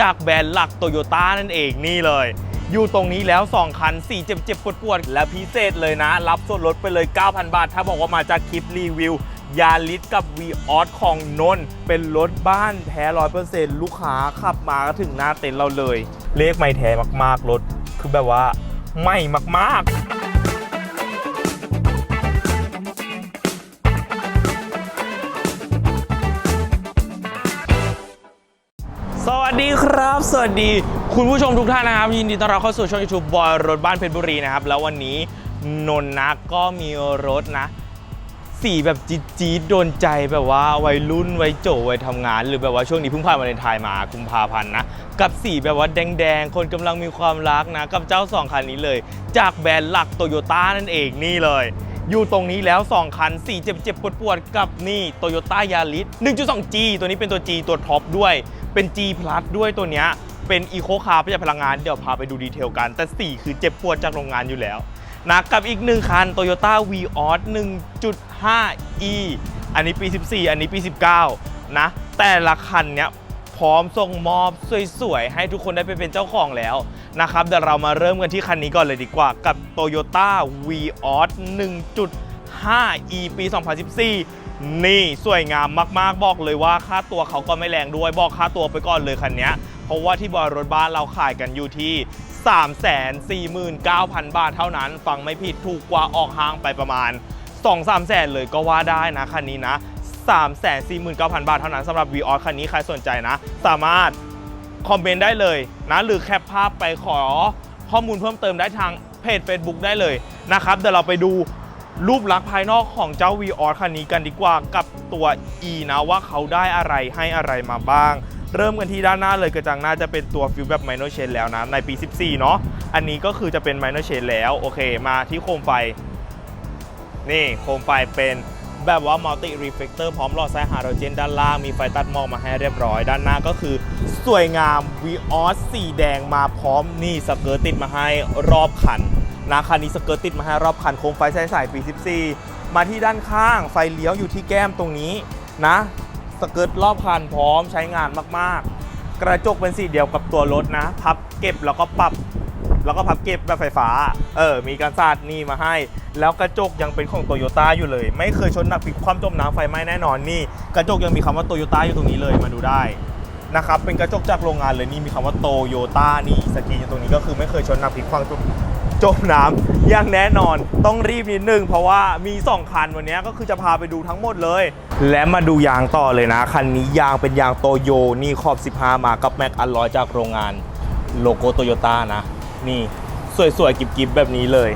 จากแบรนด์หลักโตโยต้านั่นเองนี่เลย อยู่ตรงนี้แล้ว 2 คัน 4 เจ็บเจ็บปวดๆและพิเศษเลยนะ รับส่วนลดไปเลย 9,000 บาท ถ้าบอกว่ามาจากคลิปรีวิวยาลิสกับ v ีออสของนนเป็นรถบ้านแท้ร้อยเปอร์เซ็นต์ลูกค้าขับมาก็ถึงหน้าเต็นท์เราเลย เลขไม่แท้มากๆรถคือแบบว่าไม่มากๆ สวัสดีครับ สวัสดี คุณผู้ชมทุกท่านนะครับ ยินดีต้อนรับเข้าสู่ช่อง YouTube บอยรถบ้านเพชรบุรีนะครับ แล้ววันนี้นนท์นะก็มีรถนะ สีแบบจี๊ดจีดโดนใจแบบว่าวัยรุ่นวัยโจวัยทำงาน หรือแบบว่าช่วงนี้เพิ่งผ่านวาเลนไทน์มากุมภาพันธ์นะ กับสีแบบว่าแดงๆ คนกำลังมีความรักนะ กับเจ้า2คันนี้เลย จากแบรนด์หลักโตโยต้านั่นเองนี่เลยอยู่ตรงนี้แล้ว 2 คันสีเจ็บๆปวดๆ กับนี่โตโยต้ายาริส 1.2G ตัวนี้เป็นตัว G ตัวท็อปด้วย เป็น G Plus ด้วยตัวเนี้ยเป็นอีโคคาร์ประหยัดพลังงานเดี๋ยวพาไปดูดีเทลกัน แต่ 4 คือเจ็บปวดจากโรงงานอยู่แล้วนะกับอีกหนึ่งคัน Toyota v ีออส 1.5e อันนี้ปี 14 อันนี้ปี 19 นะ แต่ละคันเนี้ยพร้อมส่งมอบสวยๆ ให้ทุกคนได้ไปเป็นเจ้าของแล้วนะครับเดี๋ยวเรามาเริ่มกันที่คันนี้ก่อนเลยดีกว่ากับ Toyota v ีออส 1.5e ปี 2014 นี่สวยงามมากๆบอกเลยว่าค่าตัวเขาก็ไม่แรงด้วยบอกค่าตัวไปก่อนเลยคันนี้เพราะว่าที่บอยรถบ้านเราขายกันอยู่ที่ 349,000 บาทเท่านั้น ฟังไม่ผิดถูกกว่าออกห้างไปประมาณ 2-3แสนเลยก็ว่าได้นะคันนี้นะ 349,000 บาทเท่านั้นสำหรับ v ีออคันนี้ใครสนใจนะ สามารถคอมเมนต์ได้เลยนะหรือแคปภาพไปขอข้อมูลเพิ่มเติมได้ทางเพจ Facebook ได้เลยนะครับเดี๋ยวเราไปดู รูปลักษณ์ภายนอกของเจ้า v ีออคันนี้กันดีกว่ากับตัว E นะว่าเขาได้อะไรให้อะไรมาบ้าง เริ่มกันที่ด้านหน้าเลยกระจังหน้าจะเป็นตัวฟิลแบบไมโนเชนแล้วนะ ในปี 14 เนาะอันนี้ก็คือจะเป็นไมโนเชนแล้วโอเค มาที่โคมไฟ นี่โคมไฟเป็นแบบว่ามัลติรีเฟกเตอร์พร้อมหลอดไฟฮาโลเจนด้านล่างมีไฟตัดหมอกมาให้เรียบร้อย ด้านหน้าก็คือสวยงามวีออสสีแดงมาพร้อมนี่สเกิร์ตติดมาให้รอบคัน นะคันนี้สเกิร์ตติดมาให้รอบคันโคมไฟใสๆปี 14 มาที่ด้านข้างไฟเลี้ยวอยู่ที่แก้มตรงนี้นะสเกิร์ตรอบคันพร้อมใช้งานมากๆ กระจกเป็นสีเดียวกับตัวรถนะ พับเก็บแล้วก็ปรับ แล้วก็พับเก็บแบบไฟฟ้า เออ มีการสาดนี่มาให้ แล้วกระจกยังเป็นของโตโยต้าอยู่เลย ไม่เคยชนหนักพลิกความจมน้ำไฟไหม้แน่นอนนี่ กระจกยังมีคำว่าโตโยต้าอยู่ตรงนี้เลยมาดูได้นะครับเป็นกระจกจากโรงงานเลยนี่มีคำว่าโตโยต้านี่สกีนอยู่ตรงนี้ก็คือไม่เคยชนหนักพลิกความ จมน้ำอย่างแน่นอนต้องรีบนิดนึง เพราะว่ามี 2 คันวันนี้ก็คือจะพาไปดูทั้งหมดเลย และมาดูยางต่อเลยนะ คันนี้ยางเป็นยางโตโยนี่ขอบ 15 มากับแม็กอัลลอยจากโรงงานโลโก้โตโยต้านะ นี่สวยๆกิบๆแบบนี้เลย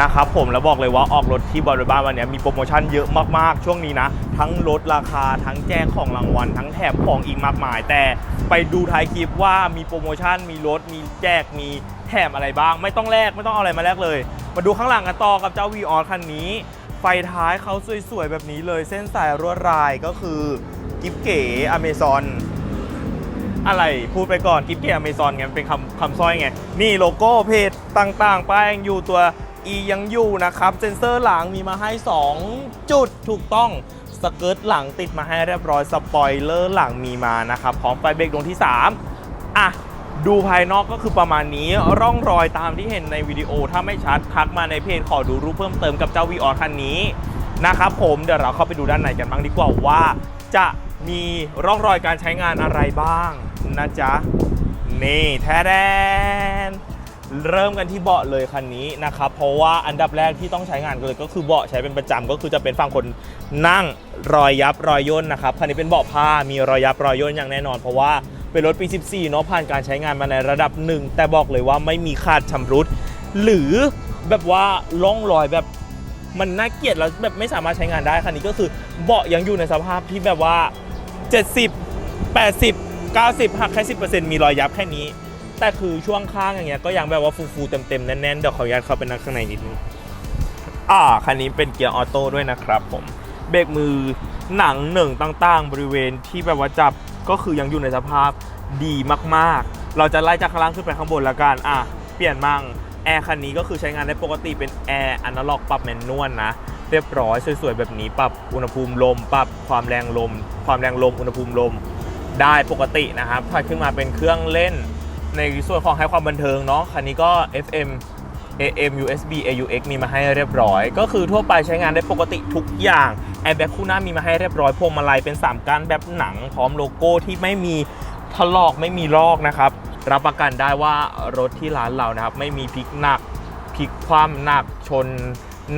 นะครับผมแล้วบอกเลยว่าออกรถที่บริบ้านวันนี้มีโปรโมชั่นเยอะมากๆ ช่วงนี้นะ ทั้งลดราคาทั้งแจกของรางวัล ทั้งแถมของอีกมากมาย แต่ไปดูท้ายคลิปว่ามีโปรโมชั่นมีลดมีแจกมี ถมอะไรบ้าง ไม่ต้องแลกไม่ต้องเอาอะไรมาแลกเลย มาดูข้างหลังกันต่อกับเจ้า v ีออคันนี้ ไฟท้ายเขาสวยๆ แบบนี้เลย เส้นสายรวดลายก็คือกิฟเก๋อเมซอนอะไรพูดไปก่อนกิฟเกอเมซอนไงเป็นคำคำสร้อยไง นี่โลโก้เพจต่างๆป้ายยังอยู่ตัว E ยังอยู่นะครับ เซนเซอร์หลังมีมาให้ 2 จุดถูกต้องสเกิร์ตหลังติดมาให้เรียบร้อยสปอยเลอร์หลังมีมานะครับพร้อมไฟเบรกดวงที่ 3 อะ ดูภายนอกก็คือประมาณนี้ร่องรอยตามที่เห็นในวิดีโอถ้าไม่ชัดทักมาในเพจขอดูรูปเพิ่มเติมกับเจ้าวีออคันนี้นะครับผมเดี๋ยวเราเข้าไปดูด้านในกันบ้างดีกว่าว่า จะมีร่องรอยการใช้งานอะไรบ้างนะจ๊ะนี่แท้แดนเริ่มกันที่เบาะเลยคันนี้นะครับเพราะว่าอันดับแรกที่ต้องใช้งานกันเลยก็คือเบาะใช้เป็นประจำก็คือจะเป็นฝั่งคนนั่งรอยยับรอยย่นนะครับคันนี้เป็นเบาะผ้ามีรอยยับรอยย่นอย่างแน่นอน เพราะว่า เป็นรถปี 14 เนาะผ่านการใช้งานมาในระดับหนึ่งแต่บอกเลยว่าไม่มีขาดชำรุด หรือแบบว่าร่องรอยแบบมันน่าเกลียดแล้วแบบไม่สามารถใช้งานได้คันนี้ก็คือเบาะยังอยู่ในสภาพที่แบบว่า 70 80 90หักแค่10%มีรอยยับแค่นี้ แต่คือช่วงข้างอย่างเงี้ยก็ยังแบบว่าฟูๆเต็มๆแน่นๆเดี๋ยวขออนุญาตเข้าไปนั่งข้างในนิดนึงอ่าคันนี้เป็นเกียร์ออโต้ด้วยนะครับผมเบรกมือ หนังหนึ่งต่างๆ บริเวณที่แบบว่าจับก็คือยังอยู่ในสภาพดีมากๆ เราจะไล่จากข้างล่างขึ้นไปข้างบนละกันอะเปลี่ยนมั่งแอร์คันนี้ก็คือใช้งานได้ปกติเป็นแอร์อนาล็อกปรับแมนนวลนะ เรียบร้อยสวยๆ แบบนี้ปรับอุณหภูมิลม ปรับความแรงลม ความแรงลม อุณหภูมิลมได้ปกตินะครับถัดขึ้นมาเป็นเครื่องเล่นในส่วนของให้ความบันเทิงเนาะคันนี้ก็ FM AM USB AUX มีมาให้เรียบร้อย ก็คือทั่วไปใช้งานได้ปกติทุกอย่างแอร์แบ็กคู่หน้ามีมาให้เรียบร้อยพวงมาลัยเป็น 3ก้านแบบหนัง พร้อมโลโก้ที่ไม่มีถลอกไม่มีลอกนะครับ รับประกันได้ว่ารถที่ร้านเรานะครับ ไม่มีพลิกหนักพลิกคว่ำหนักชน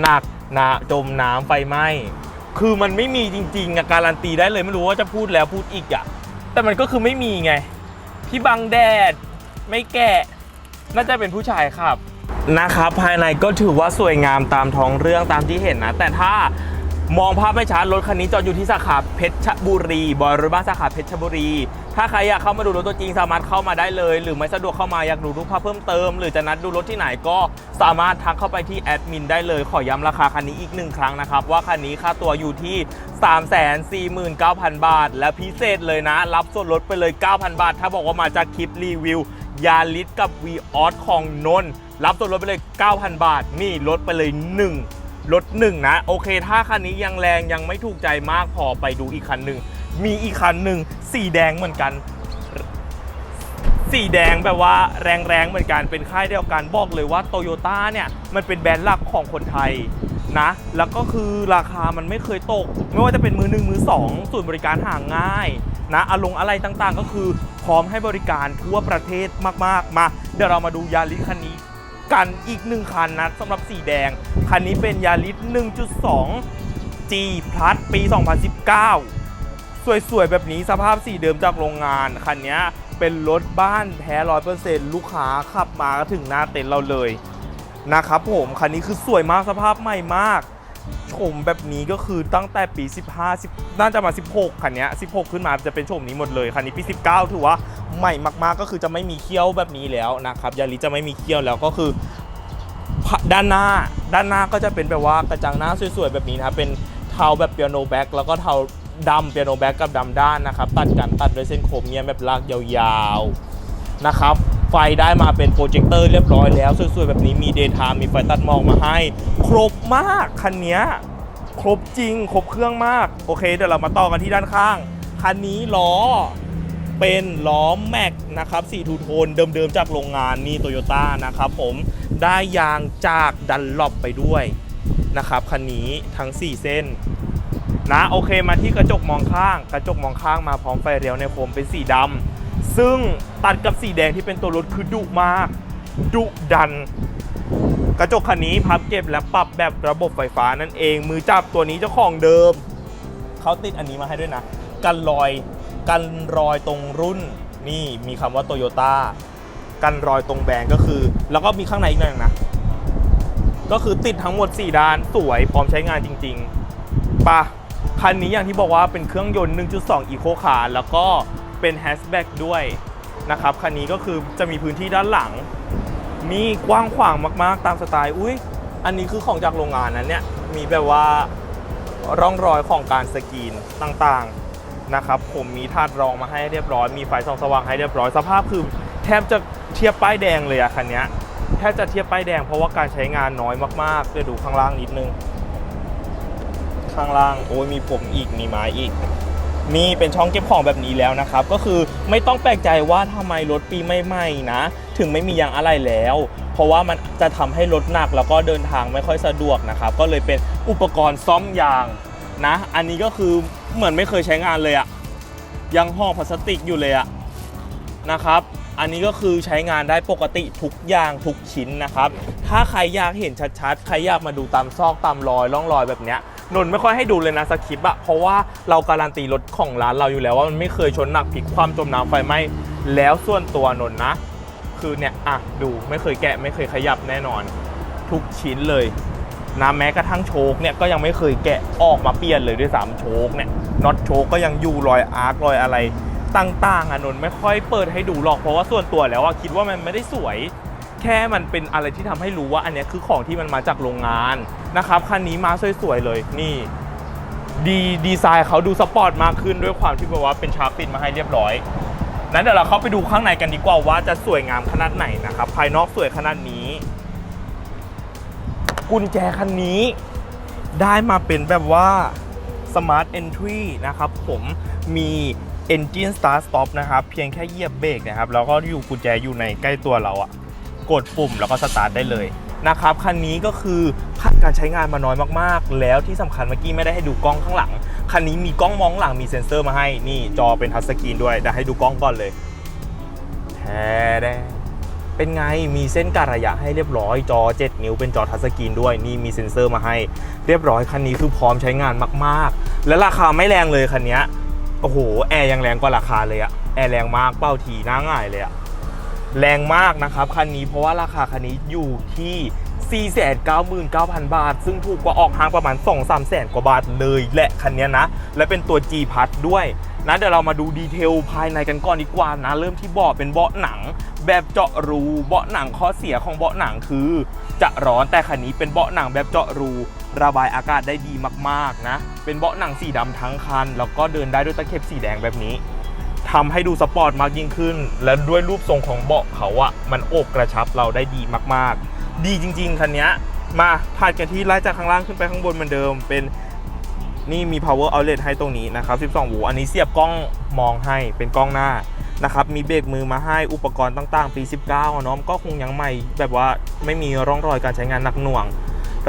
หนักนะจมน้ำไฟไหม้คือมันไม่มีจริงๆอะการันตีได้เลยไม่รู้ว่าจะพูดแล้วพูดอีกอะแต่มันก็คือไม่มีไงที่บังแดดไม่แกะน่าจะเป็นผู้ชายครับ นะครับภายในก็ถือว่าสวยงามตามท้องเรื่องตามที่เห็นนะ แต่ถ้ามองภาพไม่ชัดรถคันนี้จอดอยู่ที่สาขาเพชรบุรีบอยรถบ้านสาขาเพชรบุรี ถ้าใครอยากเข้ามาดูรถตัวจริงสามารถเข้ามาได้เลย หรือไม่สะดวกเข้ามาอยากดูรูปภาพเพิ่มเติม หรือจะนัดดูรถที่ไหนก็สามารถทักเข้าไปที่แอดมินได้เลยขอย้ำราคาคันนี้อีกหนึ่งครั้งนะครับ ว่าคันนี้ค่าตัวอยู่ที่ 349,000 บาท และพิเศษเลยนะ รับส่วนลดไปเลย 9,000 บาท ถ้าบอกว่ามาจากคลิปรีวิวยาลิสกับ v ีออสของนนท์ รับส่วนลดไปเลย 9,000 บาท นี่ลดไปเลย 1 ลด 1 นะ โอเค ถ้าคันนี้ยังแรงยังไม่ถูกใจมากพอไปดูอีกคันหนึ่ง มีอีกคันหนึ่งสีแดงเหมือนกัน สีแดงแบบว่าแรงๆเหมือนกันเป็นค่ายเดียวกันบอกเลยว่าโตโยต้าเนี่ยมันเป็นแบรนด์หลักของคนไทยนะ แล้วก็คือราคามันไม่เคยตก ไม่ว่าจะเป็นมือหนึ่งมือสองส่วนบริการห่างง่ายนะอารมณ์อะไรต่างๆ ก็คือพร้อมให้บริการทั่วประเทศมากๆ มา เดี๋ยวเรามาดูยาริสคันนี้ กันอีกหนึ่งคันนะสำหรับสีแดง คันนี้เป็นยาริส1.2 G Plus ปี 2019 สวยๆ แบบนี้สภาพสีเดิมจากโรงงาน คันนี้เป็นรถบ้านแท้ร้อยเปอร์เซ็นต์ลูกค้าขับมาก็ถึงหน้าเต็นท์เราเลยนะครับผม คันนี้คือสวยมากสภาพใหม่มาก โฉมแบบนี้ก็คือตั้งแต่ปี 15 10น่าจะมา 16 คันนี้16 ขึ้นมาจะเป็นโฉมนี้หมดเลย คันนี้ปี 19 ถือว่าใหม่มากๆ ก็คือจะไม่มีเขี้ยวแบบนี้แล้วนะครับ ยาริจะไม่มีเขี้ยวแล้วก็คือด้านหน้า ด้านหน้าก็จะเป็นแบบว่ากระจังหน้าสวยๆ แบบนี้นะครับ เป็นเทาแบบเปียโนแบ็กแล้วก็เทาดำเปียโนแบ็กกับดำด้านนะครับ ตัดกันตัดด้วยเส้นโครเมียมแบบลากยาวๆ นะครับ ไฟได้มาเป็นโปรเจคเตอร์เรียบร้อยแล้ว สวยๆ แบบนี้มีเดย์ไทม์มีไฟตัดหมอกมาให้ ครบมากคันนี้ครบจริง ครบเครื่องมาก โอเค เดี๋ยวเรามาต่อกันที่ด้านข้าง คันนี้ล้อเป็นล้อแม็กนะครับสีทูโทนเดิมๆ จากโรงงานนี่โตโยต้านะครับผมได้ยางจากดันลอปไปด้วยนะครับคันนี้ทั้ง 4 เส้นนะโอเคมาที่กระจกมองข้าง กระจกมองข้างมาพร้อมไฟเลี้ยวในโคมเป็นสีดำ ซึ่งตัดกับสีแดงที่เป็นตัวรถคือดุมาก ดุดัน กระจกคันนี้พับเก็บและปรับแบบระบบไฟฟ้านั่นเอง มือจับตัวนี้เจ้าของเดิม เขาติดอันนี้มาให้ด้วยนะ กันรอย กันรอยตรงรุ่น นี่มีคำว่าโตโยต้า กันรอยตรงแบรนด์ก็คือ แล้วก็มีข้างในอีกหน่อยนะ ก็คือติดทั้งหมด 4 ด้าน สวย พร้อมใช้งานจริง ๆปะคันนี้อย่างที่บอกว่าเป็นเครื่องยนต์ 1.2 Eco Car แล้วก็ เป็นแฮชแบ็กด้วยนะครับคันนี้ก็คือจะมีพื้นที่ด้านหลังนี่กว้างขวางมากๆ ตามสไตล์อุ้ยอันนี้คือของจากโรงงานนั้นเนี่ยมีแบบว่าร่องรอยของการสกรีนต่างๆนะครับ ผมมีถาดรองมาให้เรียบร้อย มีไฟส่องสว่างให้เรียบร้อยสภาพคือแทบจะเทียบป้ายแดงเลยอะคันนี้แทบจะเทียบป้ายแดงเพราะว่าการใช้งานน้อยมากๆเดี๋ยวดูข้างล่างนิดนึง ข้างล่างโอ้ยมีผมอีกมีไม้อีก มีเป็นช่องเก็บของแบบนี้แล้วนะครับ ก็คือไม่ต้องแปลกใจว่าทำไมรถปีใหม่ๆนะ ถึงไม่มียางอะไรแล้ว เพราะว่ามันจะทำให้รถหนักแล้วก็เดินทางไม่ค่อยสะดวกนะครับ ก็เลยเป็นอุปกรณ์ซ่อมยางนะ อันนี้ก็คือเหมือนไม่เคยใช้งานเลยอะยังห่อพลาสติกอยู่เลยอะนะครับ อันนี้ก็คือใช้งานได้ปกติทุกอย่างทุกชิ้นนะครับ ถ้าใครอยากเห็นชัดๆ ใครอยากมาดูตามซอกตามรอยร่องรอยแบบเนี้ย นนท์ไม่ค่อยให้ดูเลยนะสคริปต์อะเพราะว่าเราการันตีรถของร้านเราอยู่แล้วว่ามันไม่เคยชนหนักพลิกความจมน้ำไฟไหม้แล้วส่วนตัวนนท์นะ คือเนี่ยอะดูไม่เคยแกะไม่เคยขยับแน่นอน ทุกชิ้นเลยนะแม้กระทั่งโชคเนี่ยก็ยังไม่เคยแกะออกมาเปลี่ยนเลยด้วยซ้ำโชคเนี่ยน็อตโชคก็ยังอยู่รอยอาร์ครอยอะไรต่างๆอะนนท์ไม่ค่อยเปิดให้ดูหรอกเพราะว่าส่วนตัวแล้วอะคิดว่ามันไม่ได้สวย แค่มันเป็นอะไรที่ทำให้รู้ว่าอันนี้คือของที่มันมาจากโรงงานนะครับคันนี้มาสวยๆเลยนี่ดีดีไซน์เขาดูสปอร์ตมากขึ้นด้วยความที่แบบว่าเป็นชาร์ปปินมาให้เรียบร้อย นั้นเดี๋ยวเราเข้าไปดูข้างในกันดีกว่าว่าจะสวยงามขนาดไหนนะครับ ภายนอกสวยขนาดนี้ กุญแจคันนี้ได้มาเป็นแบบว่า Smart Entry นะครับผมมี Engine Start Stop นะครับ เพียงแค่เหยียบเบรกนะครับ แล้วก็อยู่กุญแจอยู่ในใกล้ตัวเราอะ กดปุ่มแล้วก็สตาร์ทได้เลยนะครับคันนี้ก็คือผ่านการใช้งานมาน้อยมากๆ แล้วที่สำคัญเมื่อกี้ไม่ได้ให้ดูกล้องข้างหลัง คันนี้มีกล้องมองหลังมีเซ็นเซอร์มาให้นี่จอเป็นทัชสกรีนด้วยเดี๋ยวให้ดูกล้องก่อนเลยแท้แดเป็นไงมีเส้นการระยะให้เรียบร้อยจอ 7 นิ้วเป็นจอทัชสกรีนด้วยนี่มีเซ็นเซอร์มาให้ เรียบร้อยคันนี้คือพร้อมใช้งานมากๆ และราคาไม่แรงเลยคันนี้โอ้โหแอร์ยังแรงกว่าราคาเลยอะแอร์แรงมากเป้าทีหน้าง่ายเลยอะ แรงมากนะครับ คันนี้เพราะว่าราคาคันนี้อยู่ที่ 499,000 บาท ซึ่งถูกกว่าออกห้างประมาณ 2-3แสนกว่าบาทเลยแหละคันนี้นะ และเป็นตัว G พัดด้วยนะเดี๋ยวเรามาดูดีเทลภายในกันก่อนดีกว่านะ เริ่มที่เบาะเป็นเบาะหนัง แบบเจาะรูเบาะหนังข้อเสียของเบาะหนังคือ จะร้อนแต่คันนี้เป็นเบาะหนังแบบเจาะรูระบายอากาศได้ดีมากๆนะ เป็นเบาะหนังสีดำทั้งคัน แล้วก็เดินได้ด้วยตะเข็บสีแดงแบบนี้ ทำให้ดูสปอร์ตมากยิ่งขึ้น และด้วยรูปทรงของเบาะเขาอะมันโอบกระชับเราได้ดีมากๆ ดีจริง ๆคันนี้มาผ่านกันที่ไล่จากข้างล่างขึ้นไปข้างบนเหมือนเดิมเป็นนี่มี power outlet ให้ตรงนี้นะครับ 12 โวลต์ อันนี้เสียบกล้องมองให้เป็นกล้องหน้านะครับ มีเบรกมือมาให้อุปกรณ์ต่างๆ ปี 19เนาะก็คงยังใหม่ แบบว่าไม่มีร่องรอยการใช้งานหนักหน่วง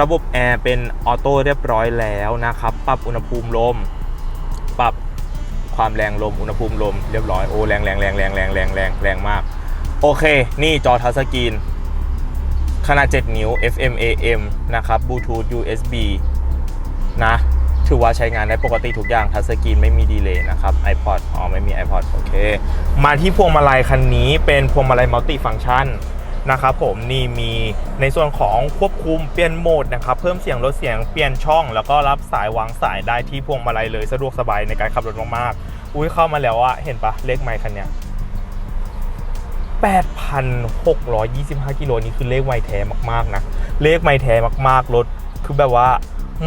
ระบบแอร์เป็นออโต้เรียบร้อยแล้วนะครับ ปรับอุณหภูมิลม ความแรงลมอุณหภูมิลมเรียบร้อยโอ้แรงแรงแรงแรงแรงแรงแรงแรงมาก โอเค นี่จอทัชสกรีนขนาด 7 นิ้ว FM AM นะครับ Bluetooth USB นะ ถือว่าใช้งานได้ปกติทุกอย่างทัชสกรีนไม่มีดีเลย์นะครับ iPod อ๋อ ไม่มี iPod โอเค มาที่พวงมาลัยคันนี้เป็นพวงมาลัยมัลติฟัง c t ชัน นะครับผมนี่มีในส่วนของควบคุมเปลี่ยนโหมดนะครับเพิ่มเสียงลดเสียงเปลี่ยนช่อง แล้วก็รับสายวางสายได้ที่พวงมาลัยเลยสะดวกสบายในการขับรถมากๆอุ้ยเข้ามาแล้วอะเห็นปะเลขไมค์คันเนี้ย8,625กิโลนี่คือเลขไมค์แท้มากๆนะเลขไมค์แท้มากๆรถคือแบบว่า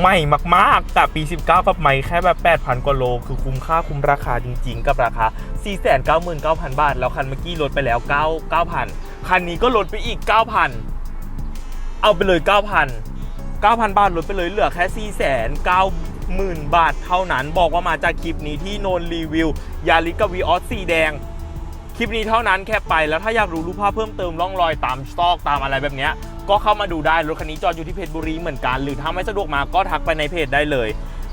ไม่มากๆแต่ปี 19กับไมค์แค่แบบ 8,000กว่าโล คือคุ้มค่าคุ้มราคาจริงๆ กับราคา 499,000 บาท แล้วคันเมื่อกี้ลดไปแล้ว 9 9,000 คันนี้ก็ลดไปอีก 9,000 เอาไปเลย 9,000 9,000 บาทลดไปเลยเหลือแค่ 4 9 0 0 0 บาทเท่านั้น บอกว่ามาจากคลิปนี้ที่โนนรีวิวยาริกบวีออสสีแดง คลิปนี้เท่านั้นแค่ไปแล้วถ้าอยากรู้รูปภาพเพิ่มเติมร่องรอยตามสตอกตามอะไรแบบนี้ก็เข้ามาดูได้รถคันนี้จอดอยู่ที่เพชรบุรีเหมือนกัน หรือถ้าไม่สะดวกมาก็ทักไปในเพจได้เลย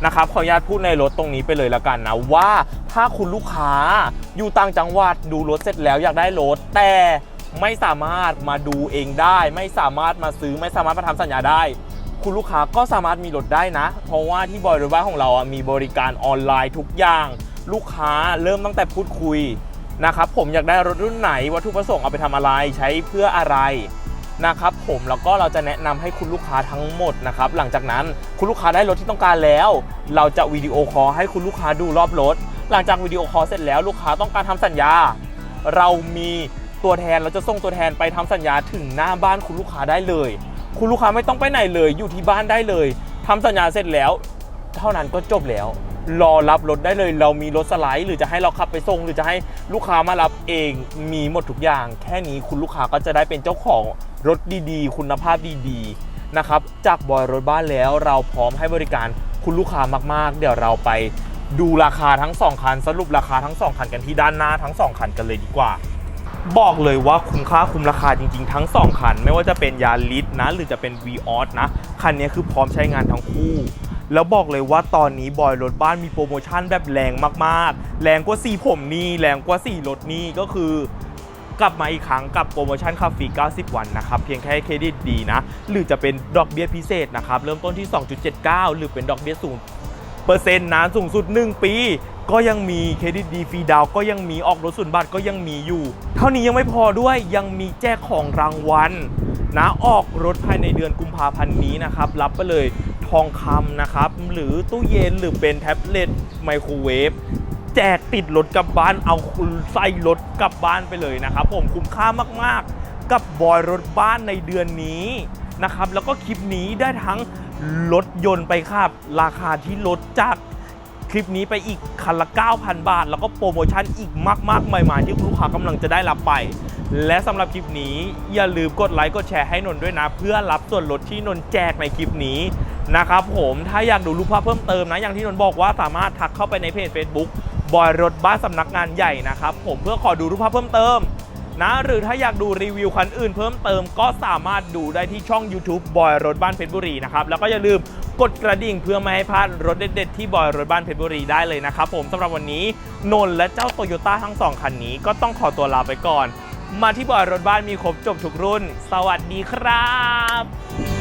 นะครับขออนุญาตพูดในรถตรงนี้ไปเลยละกันนะว่าถ้าคุณลูกค้าอยู่ต่างจังหวัดดูรถเสร็จแล้วอยากได้รถแต่ ไม่สามารถมาดูเองได้ ไม่สามารถมาซื้อไม่สามารถมาทำสัญญาได้ คุณลูกค้าก็สามารถมีรถได้นะ เพราะว่าที่บอยรถบ้าของเราอะมีบริการออนไลน์ทุกอย่าง ลูกค้าเริ่มตั้งแต่พูดคุยนะครับผมอยากได้รถรุ่นไหนวัตถุประสงค์เอาไปทำอะไรใช้เพื่ออะไรนะครับผมแล้วก็เราจะแนะนำให้คุณลูกค้าทั้งหมดนะครับหลังจากนั้นคุณลูกค้าได้รถที่ต้องการแล้ว เราจะวิดีโอคอลให้คุณลูกค้าดูรอบรถ หลังจากวิดีโอคอลเสร็จแล้วลูกค้าต้องการทำสัญญา เรามี ตัวแทนเราจะส่งตัวแทนไปทำสัญญาถึงหน้าบ้านคุณลูกค้าได้เลย คุณลูกค้าไม่ต้องไปไหนเลย อยู่ที่บ้านได้เลยทำสัญญาเสร็จแล้ว เท่านั้นก็จบแล้ว รอรับรถได้เลย เรามีรถสไลด์หรือจะให้เราขับไปส่ง หรือจะให้ลูกค้ามารับเองมีหมดทุกอย่าง แค่นี้คุณลูกค้าก็จะได้เป็นเจ้าของรถดีๆ คุณภาพดีๆนะครับจากบอยรถบ้านแล้วเราพร้อมให้บริการคุณลูกค้ามากๆ เดี๋ยวเราไปดูราคาทั้ง 2 คันสรุปราคาทั้ง 2 คันกันที่ด้านหน้าทั้ง 2 คันกันเลยดีกว่า บอกเลยว่าคุ้มค่าคุ้มราคาจริงๆ ทั้ง 2 คัน ไม่ว่าจะเป็นยาริสนะ หรือจะเป็น v ีออสนะ คันนี้คือพร้อมใช้งานทั้งคู่ แล้วบอกเลยว่าตอนนี้บอยรถบ้านมีโปรโมชั่นแบบแรงมากๆ แรงกว่าสีผมนี่แรงกว่าสีรถนี่ก็คือกลับมาอีกครั้งกับโปรโมชั่นคาฟรี 90 วันนะครับ เพียงแค่เครดิตดีนะ หรือจะเป็นดอกเบี้ยพิเศษนะครับ เริ่มต้นที่ 2.79 หรือเป็นดอกเบี้ย สูงเปอร์เซ็นต์นานสูงสุด 1 ปี ก็ยังมีเครดิตดีฟรีดาวก็ยังมีออกรถส่วนบัตรก็ยังมีอยู่ เท่านี้ยังไม่พอด้วยยังมีแจกของรางวัลนะออกรถภายในเดือนกุมภาพันธ์นี้นะครับ รับไปเลยทองคำนะครับ หรือตู้เย็นหรือเป็นแท็บเล็ตไมโครเวฟแจกติดรถกลับบ้านเอาใส่รถกลับบ้านไปเลยนะครับ ผมคุ้มค่ามากๆ กับบอยรถบ้านในเดือนนี้นะครับ แล้วก็คลิปนี้ได้ทั้ง รถยนต์ไปครับ ราคาที่ลดจากคลิปนี้ไปอีกคันละ 9,000 บาท แล้วก็โปรโมชั่นอีกมาก ๆ ใหม่ๆ ที่ลูกค้ากำลังจะได้รับไป และสำหรับคลิปนี้อย่าลืมกดไลค์กดแชร์ให้นนท์ด้วยนะ เพื่อรับส่วนลดที่นนท์แจกในคลิปนี้นะครับผมถ้าอยากดูรูปภาพเพิ่มเติมนะ อย่างที่นนท์บอกว่าสามารถทักเข้าไปในเพจ Facebook บอยรถบ้านสำนักงานใหญ่นะครับผมเพื่อขอดูรูปภาพเพิ่มเติม นะหรือถ้าอยากดูรีวิวคันอื่นเพิ่มเติมก็สามารถดูได้ที่ช่อง YouTube บอยรถบ้านเพชรบุรีนะครับ แล้วก็อย่าลืมกดกระดิ่งเพื่อไม่ให้พลาดรถเด็ดๆที่บอยรถบ้านเพชรบุรีได้เลยนะครับผมสำหรับวันนี้นนและเจ้าโตโยต้าทั้งสองคันนี้ก็ต้องขอตัวลาไปก่อน มาที่บอยรถบ้านมีครบจบทุกรุ่น สวัสดีครับ